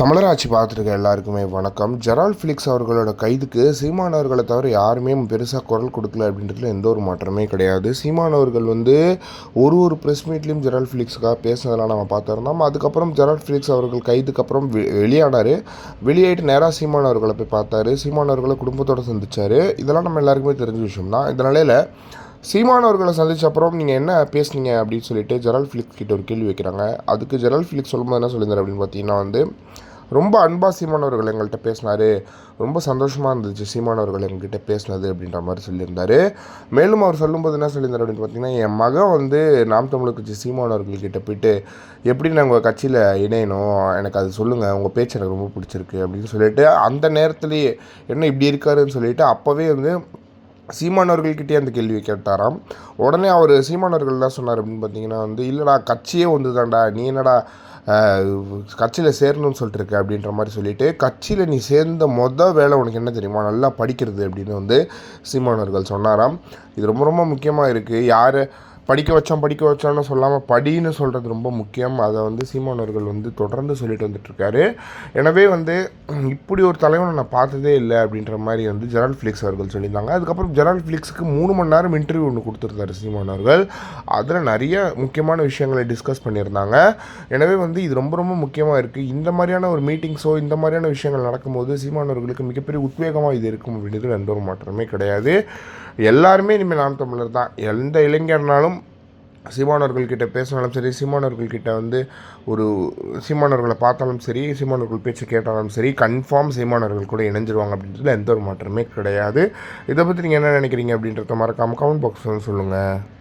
தமிழராட்சி பார்த்துருக்க எல்லாருக்குமே வணக்கம். ஜெரால் ஃபிலிக்ஸ் அவர்களோட கைதுக்கு சீமானவர்களை தவிர யாருமே பெருசாக குரல் கொடுக்கல அப்படின்றதுல எந்த ஒரு மாற்றமே கிடையாது. சீமானவர்கள் வந்து ஒரு ஒரு ப்ரெஸ் மீட்லேயும் ஜெரால் ஃபிலிக்ஸுக்காக பேசினதெல்லாம் நம்ம பார்த்துருந்தோம் அதுக்கப்புறம் ஜெரால் ஃபிலிக்ஸ் அவர்கள் கைதுக்கு அப்புறம் வெ- வெளியானார். வெளியாயிட்டு நேராக சீமானவர்களை போய் பார்த்தாரு. சீமானவர்களை குடும்பத்தோடு சந்திச்சார். இதெல்லாம் நம்ம எல்லாருக்குமே தெரிஞ்ச விஷயம் தான் இந்த சீமானவர்களை சீமான் அவர்களை சந்திச்ச அப்புறம் நீங்கள் என்ன பேசுனீங்க அப்படின்னு சொல்லிட்டு ஜெரால் ஃபிலிக்ஸ் கிட்ட ஒரு கேள்வி வைக்கிறாங்க. அதுக்கு ஜெரால் ஃபிலிக்ஸ் சொல்லும்போது என்ன சொல்லியிருந்தார் அப்படின்னு பார்த்தீங்கன்னா வந்து ரொம்ப அன்பாக சீமான் அவர்கள் எங்கள்கிட்ட பேசினார். ரொம்ப சந்தோஷமாக இருந்துச்சு சீமான் அவர்கள் எங்ககிட்ட பேசினது அப்படின்ற மாதிரி சொல்லியிருந்தார். மேலும் அவர் சொல்லும்போது என்ன சொல்லியிருந்தார் அப்படின்னு பார்த்தீங்கன்னா என் மகன் வந்து நாம் தமிழர் கட்சி சீமான் அவர்கள்கிட்ட போயிட்டு எப்படி நான் உங்கள் கட்சியில் இணையணும்? எனக்கு அது சொல்லுங்கள் உங்கள் பேச்சு எனக்கு ரொம்ப பிடிச்சிருக்கு. அப்படின்னு சொல்லிட்டு அந்த நேரத்துலேயே என்ன இப்படி இருக்காருன்னு சொல்லிட்டு அப்போவே வந்து சீமானவர்கள்கிட்டயே அந்த கேள்வியை கேட்டாராம். உடனே அவர் சீமானவர்கள் என்ன சொன்னார் அப்படின்னு பார்த்தீங்கன்னா வந்து இல்லைடா கட்சியே வந்து தான்டா நீ என்னடா கட்சியில் சேரணும்னு சொல்லிட்டு இருக்க அப்படின்ற மாதிரி சொல்லிட்டு கட்சியில் நீ சேர்ந்த மொதல் வேலை உனக்கு என்ன தெரியுமா? நல்லா படிக்கிறது அப்படின்னு வந்து சீமானவர்கள் சொன்னாராம். இது ரொம்ப ரொம்ப முக்கியமாக இருக்குது யார் படிக்க வச்சோம் படிக்க வச்சோம்னு சொல்லாமல் படின்னு சொல்கிறது ரொம்ப முக்கியம். அதை வந்து சீமானவர்கள் வந்து தொடர்ந்து சொல்லிட்டு வந்துட்டுருக்காரு. எனவே வந்து இப்படி ஒரு தலைவனை நான் பார்த்ததே இல்லை அப்படின்ற மாதிரி வந்து ஜெரால் ஃபிளிக்ஸ் அவர்கள் சொல்லியிருந்தாங்க. அதுக்கப்புறம் ஜெரால் ஃபிளிக்ஸுக்கு மூணு மணி நேரம் இன்டர்வியூ ஒன்று கொடுத்துருந்தாரு சீமான் அவர்கள். அதில் நிறைய முக்கியமான விஷயங்களை டிஸ்கஸ் பண்ணியிருந்தாங்க. எனவே வந்து இது ரொம்ப ரொம்ப முக்கியமாக இருக்குது இந்த மாதிரியான ஒரு மீட்டிங்ஸோ இந்த மாதிரியான விஷயங்கள் நடக்கும்போது சீமானவர்களுக்கு மிகப்பெரிய உத்வேகமாக இது இருக்கும் அப்படின்றது எந்த ஒரு மாற்றமே கிடையாது. எல்லாருமே இனிமேல் நாம் தமிழர் தான். எந்த இளைஞர்னாலும் சீமானவர்கள்கிட்ட பேசினாலும் சரி சீமானவர்கள்கிட்ட வந்து ஒரு சீமானவர்களை பார்த்தாலும் சரி சீமானவர்கள் பேச்சு கேட்டாலும் சரி கன்ஃபார்ம் சீமானவர்கள் கூட இணைஞ்சிருவாங்க அப்படின்றதுல எந்த ஒரு மாற்றமே கிடையாது. இதை பற்றி நீங்கள் என்ன நினைக்கிறீங்க அப்படின்றத மறக்காமல் கமெண்ட் பாக்ஸ் சொல்லுங்கள்